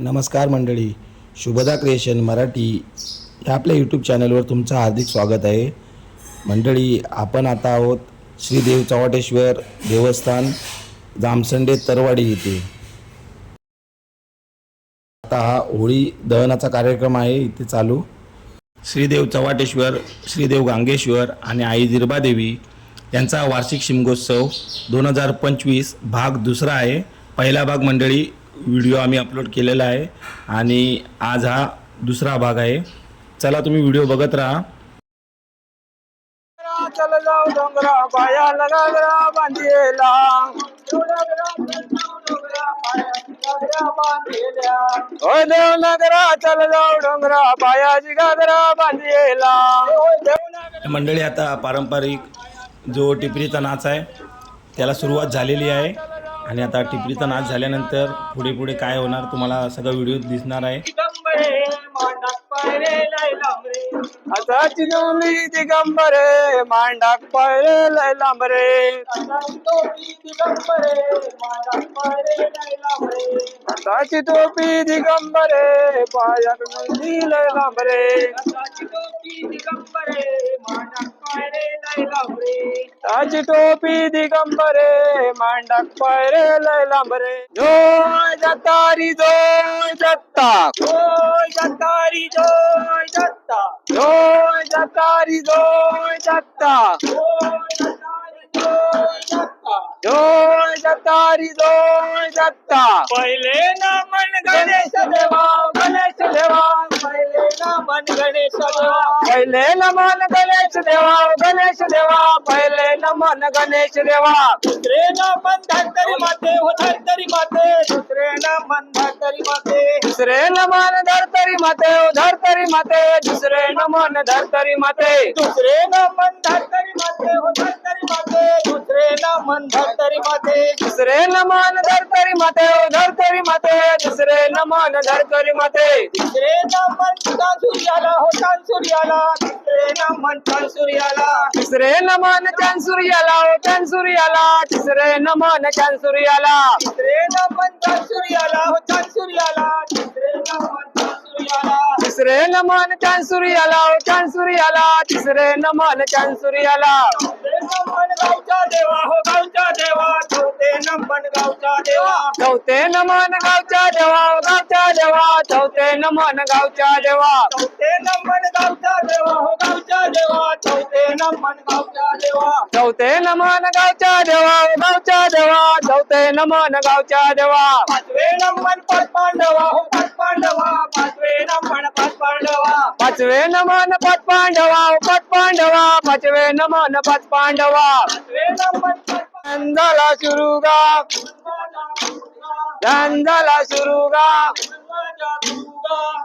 नमस्कार मंडळी. शुभदा क्रिएशन मराठी ह्या आपल्या यूट्यूब चॅनलवर तुमचं हार्दिक स्वागत आहे. मंडळी आपण आता आहोत श्रीदेव चवाटेश्वर चव्हाटेश्वर देवस्थान जामसंडे तरवाडी येथे आता हा होळी दहनाचा कार्यक्रम आहे इथे चालू. श्रीदेव चव्हाटेश्वर श्रीदेव गांगेश्वर आणि आई दिरबादेवी यांचा वार्षिक शिमगोत्सव दोन हजार पंचवीस भाग दुसरा आहे. पहिला भाग मंडळी व्हिडिओ आम्ही अपलोड केलेला आहे आणि आज हा दुसरा भाग आहे. चला तुम्ही व्हिडिओ बघत राहा. चल जाऊ डोंगरा पाया लगागरा बांधिला. ओ देव नगरा चल जाऊ डोंगरा पायाची गागरा बांधिला. मंडळी आता पारंपरिक जो टिपरीचा नाच आहे त्याला सुरुवात झालेली आहे. आणि आता टिपरीचा नाच झाल्यानंतर पुढे पुढे काय होणार तुम्हाला सगळं व्हिडिओ दिसणार आहे. दिगंबरे मांडाक पायरे लय लांबरे असाची टोपी दिगंबरे पायाक नंदी लय लांबरे ताची टोपी दिगंबरे मांडाक पायरे लय लांबरे जोय जतारी जोय जत्ता जोय जतारी जोय जत्ता जोय जतारी जोय जत्ता जोय जतारी जोय जत्ता पहिले ना मन गणेश देवा गणेश देवा पहिले ना मन गणेश देवा. पहिले ना मन गणेश देवा गणेश देवा पहिले ना मन गणेश देवा। दुसरे ना मन धरतरी माते हो धरतरी माते। दुसरे ना मन धरतरी माते। दुसरे ना मन धरतरी माते हो धरतरी माते। दुसरे ना मन धरतरी माते। दुसरे ना मन धरतरी माते हो धरतरी माते। दुसरे ना मन धरतरी माते। दुसरे ना मन धरतरी माते हो धरतरी माते। दुसरे ना मन धरतरी माते। दुसरे ना मन सूर्याला हो सूर्याला तिसरे न मन सूर्याला चाँद सूर्याला तिसरे न मन सूर्याला तिसरे न मन चाँद सूर्याला चाँद सूर्याला तिसरे न मन चाँद सूर्याला तिसरे न मन सूर्याला चाँद सूर्याला तिसरे न मन सूर्याला गावचा देवा हो गावचा देवा. चौथे नमन गावचा देवा. चौथे नमन गावचा देवा गावचा देवा. चौथे नमन गावचा देवा. नमन गावचा देवा हो गावचा देवा चौथे नमन गावचा देवा चौथे नमन गावचा देवा हो गावचा देवा चौथे नमन गावचा देवा. पाचवे नमन पाच पांडवा हो पाच पांडवा पाचवे नमन पाच पांडवा. पाचवे नमन पाच पांडवा हो पाच पांडवा पाचवे नमन पाच पांडवा. पाचवे नमन झाला सुरू गा. ध्यान झाला सुरू गा.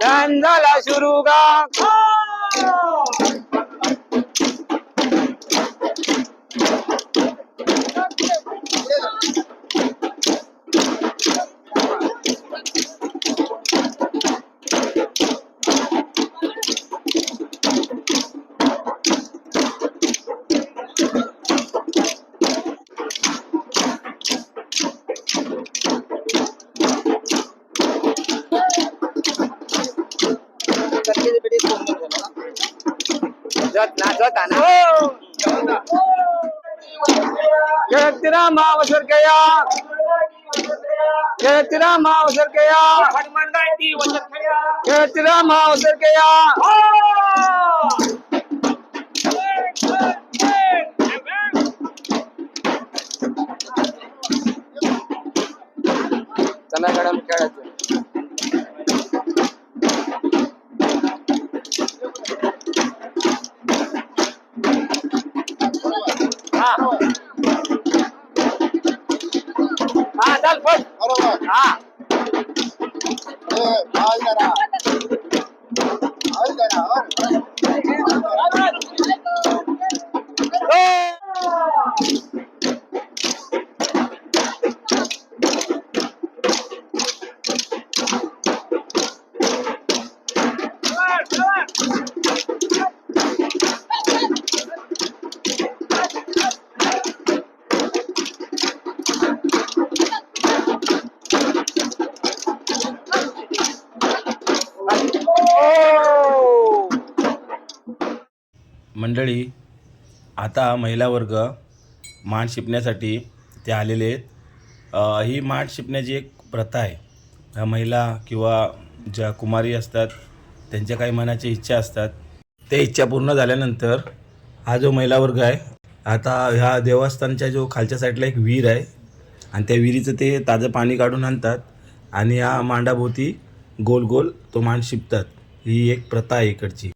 ध्यान झाला सुरू गा जगतिरा मावसर गया जगतिरा मावसर गया जगतिरा मावसर गया चला मॅडम खेळायचं. हा चल पण बरोबर हा ए, आवाज करा. आवाज करा, आवाज. हो मंडळी आता महिला वर्ग माठ शिपण्यासाठी ते आलेले आहेत. ही माठ शिपण्याची एक प्रथा आहे. ह्या महिला किंवा ज्या कुमारी असतात त्यांच्या काही मनाच्या इच्छा असतात. ते इच्छा पूर्ण झाल्यानंतर हा जो महिला वर्ग आहे आता ह्या देवस्थानच्या जो खालच्या साईडला एक विहीर आहे आणि त्या विहिरीचं ते ताजं पाणी काढून आणतात आणि या मांडाभोवती गोल गोल तो मांड शिपतात. ही एक प्रथा आहे इकडची.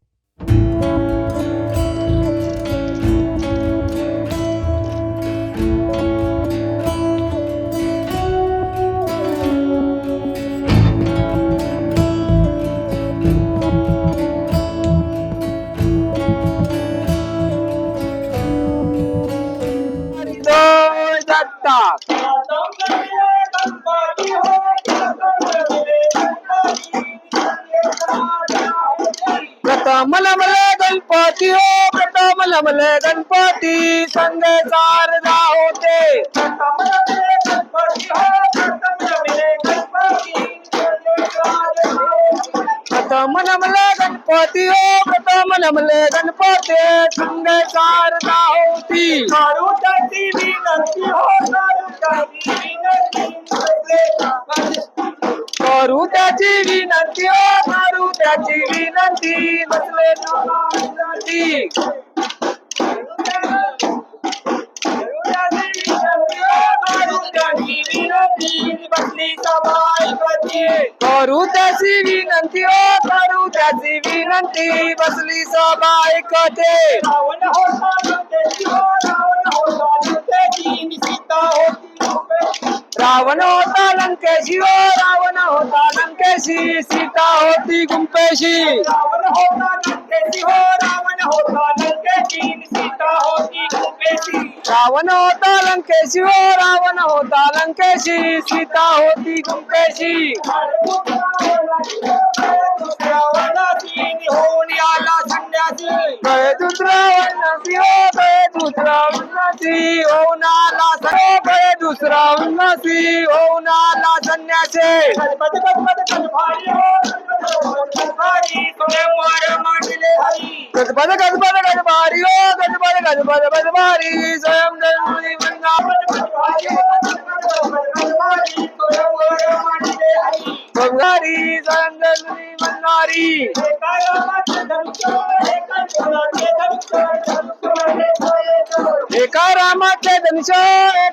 प्रथम लमले गणपती हो प्रथम लमले गणपती संग शारदा होती मारुताची विनंती हो मारुताची विनंती करू त्याची विनंती ओ करू त्याची विनंती बसले नाना विनंती करू त्याची विनंती ओ करू त्याची विनंती बसली सभा ऐकते रावण होता रावण होता लंकेशी ओ रावण होता लंकेशी सीता होती गुंपेशी. रावण होता लंकेशी हो रावण होता लंकेशी सीता होती गुंपेशी. रावण होता लंकेशी हो रावण होता लंकेशी सीता होती गुंपेशी उन्नति हो नाला सन्यासे गजपद गजपद गजबारी हो गजपद गजपद गजबारी स्वयं ज़रूरी बंगा बंगारी, स्वयं ज़रूरी बंगारी एका रामाचे धनुष्य।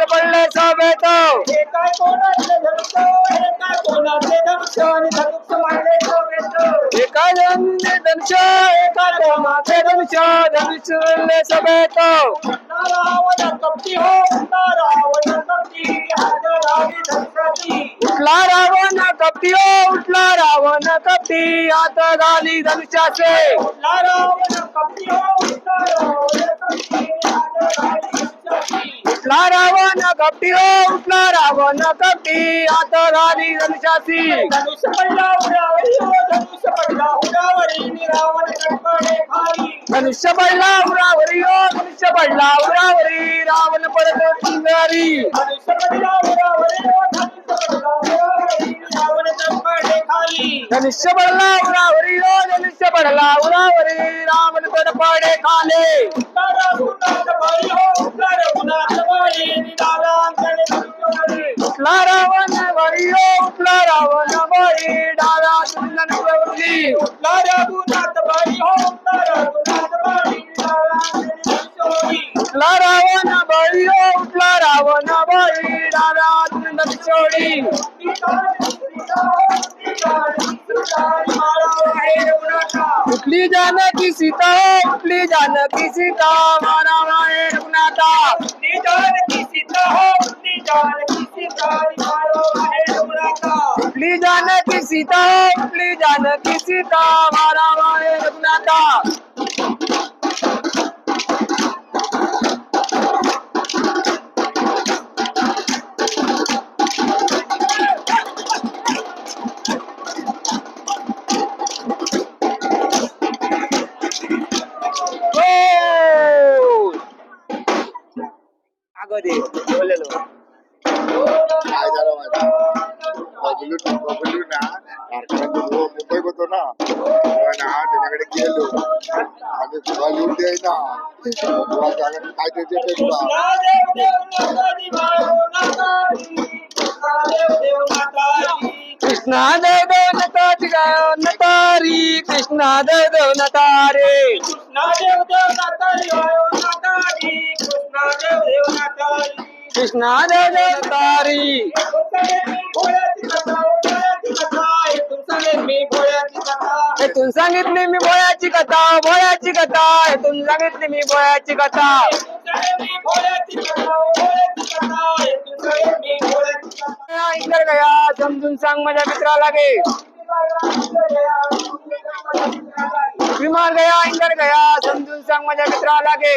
पडले सभेत एका कोणाचे धनुष एका कोणाचे धनुष आणि धनुष मांडले सभेत एका जणाचे धनुष एका कोणाचे धनुष धनुष पडले सभेत रावण कपटी हो रावण कपटी हात रावी धनुष्याची उठला रावण कपटी हो उठला रावण कपटी हात झाली धनुष्याचे. कपटी हो उठला रावण कपटी. आता घाली धनुष्याची. धनुष्य पडला उडावरी हो धनुष्य पडला उडावरी नि रावण कडकडे खाली धनुष्य पडला उरावरी ओ धनुष्य पडला उरावरी. रावण पडत पिंगारी धनुष्य पडला उडावरी हो धनुष्य पडला उडावरी खाली धनुष्य पडला उडावरी हो धनुष्य पडला उडावरी रावण कडकडे खाले उठला रावण बळी हो उठला रावण बळी डाव्या चंदन प्रवृत्ती उठला रघुनाथ बळी हो उठला रघुनाथ बळी उठली जानकी सीता उठली जानकी सीता मारा मारे रघुनाथा उठली जानकी सीता हो उठली जानकी सीता मारो मारे रघुनाथा उठली जानकी सीता हो उठली जानकी सीता मारा मारे रघुनाथा त्याच्याकडे गेलो तुला लिहून तुला काय. कृष्णा देव कृष्णा देव देव नटारे कृष्णा देव देव नटारी कृष्णा देव देव नटारी कृष्णा देव देव नटारी हेतून सांगितली मी भोळ्याची कथा भोळ्याची कथा. हेतून सांगितली मी भोळ्याची कथा. इंदर गया समजून सांग माझ्या मित्राला गे. विमान गया इंदर गया समजून सांग माझ्या मित्राला गे.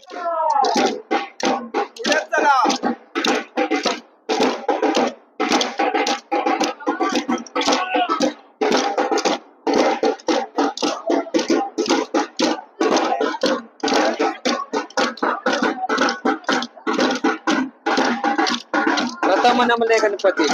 प्रथम नमले गणपती.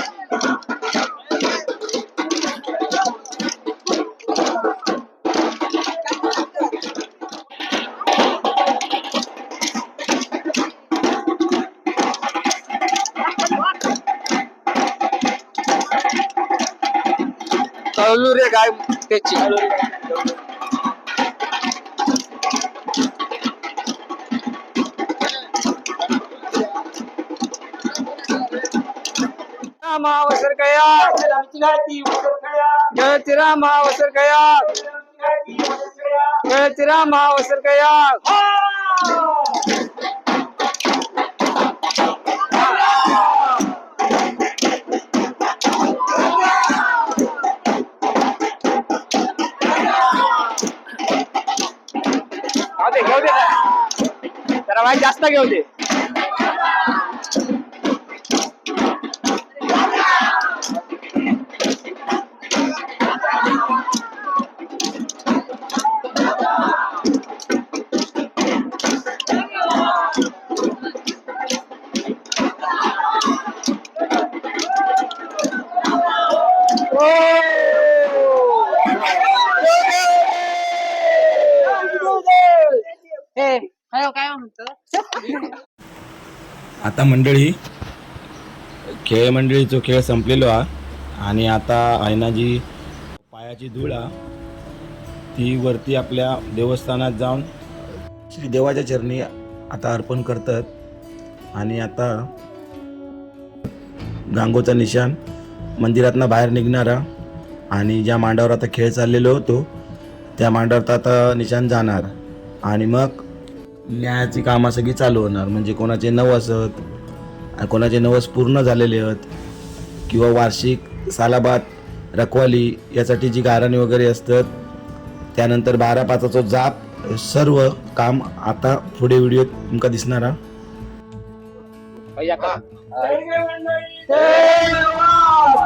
कळलू रे गाय त्याची. रामा अवसर गया। जय रामा अवसर गया। जय रामा अवसर गया। जरा वाईट जास्त घेऊ दे. काय म्हणतो आता मंडळी खेळ मंडळीचो खेळ संपलेलो हा. आणि आता आहे जी पायाची धूळ हा. ती वरती आपल्या देवस्थानात जाऊन श्री देवाच्या चरणी आता अर्पण करतात. आणि आता गांगोचा निशाण मंदिरातनं बाहेर निघणारा आणि ज्या मांडावर आता खेळ चाललेलो होतो त्या मांडावर आता निशाण जाणार. आणि मग न्यायाची कामं सगळी चालू होणार. म्हणजे कोणाचे नवस आहेत कोणाचे नवस पूर्ण झालेले आहेत. किंवा वार्षिक सालाबाद रखवाली यासाठी जी गाराणी वगैरे असतात त्यानंतर बारा पाचाचा जाप सर्व काम आता पुढे व्हिडिओ तुमका दिसणार हा.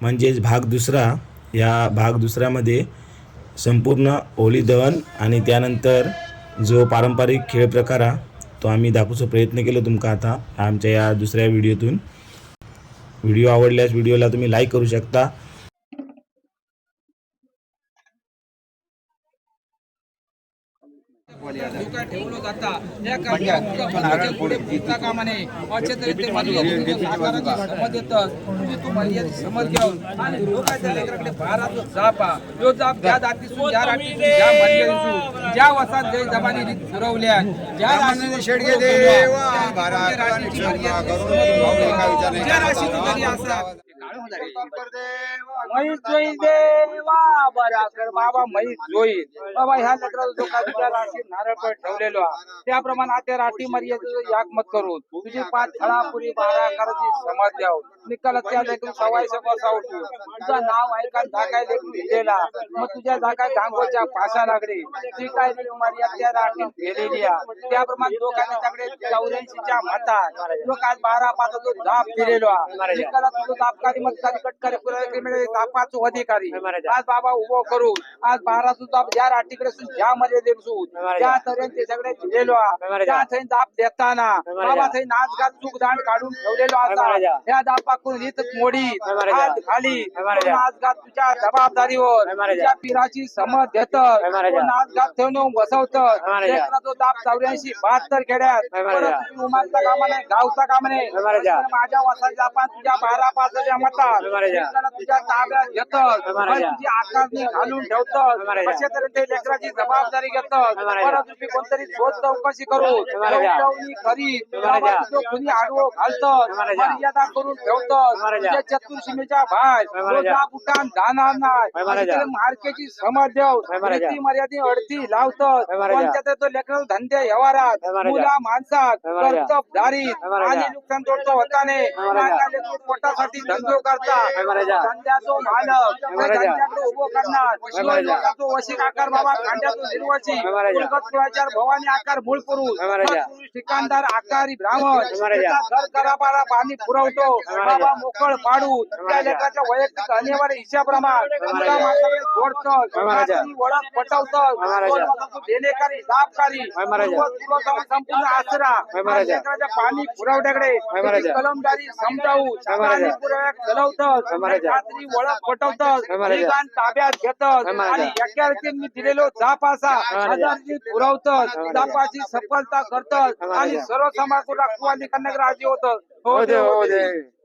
म्हणजेच भाग दुसरा या भाग दुसऱ्यामध्ये संपूर्ण होळी दहन आणि त्यानंतर जो पारंपरिक खेळ प्रकार हा तो आम्ही दाखवूचा प्रयत्न केला तुमका आता आमच्या या दुसऱ्या व्हिडिओतून. व्हिडिओ आवडल्यास व्हिडिओला तुम्ही लाईक करू शकता. या कारणामुळे पुढे पुढता कामा नये अशा तऱ्हेने ते मर्यादित आकाराची समज येतं तुम्ही तो मर्यादित समज घेऊन आणि लोकांच्या लेकराकडे भाराचा जाप हा. यो जाप ज्या दातीसून ज्या राटीसून ज्या मर्यादेसून ज्या वसात जय जबानी रीत पुरवल्या ज्या राशीने शेडगे देवा राशीची मर्यादा ज्या राशीने तरी असा म्हैस जोई देवा बरा बाबा म्हैस जोई बाबा ह्या लेकराचा जो काही तुझ्या राशी नारळ पण ठेवलेलो त्याप्रमाणे आता राठी मर्यादेचं याक मत करून तुझी पाच थळापुरी बारा करायची समज द्याव निकाल त्या लेकरून सवाय समोर सावटू तुझं नाव ऐका जागाय लेकरून दिलेला. मग तुझ्या जागा गांगोच्या पाशा लागली. जी काय मर्यादा त्या राठीत गेलेली आहे. त्याप्रमाणे लोकांनी त्याकडे चौऱ्याऐंशीच्या मतात लोक आज बारा पाच जो जाप दिलेलो निकालात तुझं जापकारी मतकारी कटकारी पुरावे मिळेल जापाचो अधिकारी. आज बाबा उभो करू आज बारा सुद्धा ज्या राठीकडे सुद्धा ज्या मध्ये देवसून त्या तऱ्हेने सगळे दिलेलो त्या थंय जाप देताना बाबा थंय नाच गात चूक दांड काढून ठेवलेलो असा या जापाकडून हित मोडी हात खाली तो नाच गात तुझ्या जबाबदारीवर तुझ्या पिराची समज देत नाच गात ठेवून बसवत तो चौऱ्याऐंशी बहात्तर खेड्यात उमानचा कामा नाही गावचा कामा नाही माझ्या वसाच्या आपण तुझ्या बारा पाचच्या मतात तुझ्या ताब्यात घेत तुझी आकारणी घालून ठेवत अशा तऱ्हे ते लेकराची जबाबदारी घेत परत तुम्ही कोणतरी शोध चौकशी करू तुझं कुणी आडवो घालत मर्यादा करून ठेवत तुझ्या चतुर्सीमेच्या जाणार नाही. अशी तऱ्हे मार्केची रीती मर्यादे अडती लावत. कोणत्या तो लेकराला धंदे व्यवहारात. मुला माणसात. कर्तबदारीत आणि नुकसान तोडतो होताने. लेकरू पोटासाठी धंदो करता. धंद्याचो मालक. त्या धंद्याकडे उभो करणार. शिवाय लोकांचो वशिक आकार बाबा खांद्याचो निर्वची कुलगत कुळाचार भवानी आकार मूळ पुरुष. ठिकाणदार आकारी ब्राह्मण. त्याचा घर करापारा पाणी पुरवतो. बाबा मोकळ पाडू त्या वैयक्तिक अनिवार्य हिशाप्रमाणे जोडतो ओळख पटवतो देणेकारी लाभकारी संपूर्ण आसरा लेकराच्या पाणी पुरवठ्याकडे कलमदारी समजावू पुरवठ्यात रात्री ओळख पटवतात ताब्यात घेतात आणि मी दिलेलो जाप असा पुरवतात जापाची सफलता करतात आणि सर्व समाज राखवाली करण्यात राजी होतं हो दे हो दे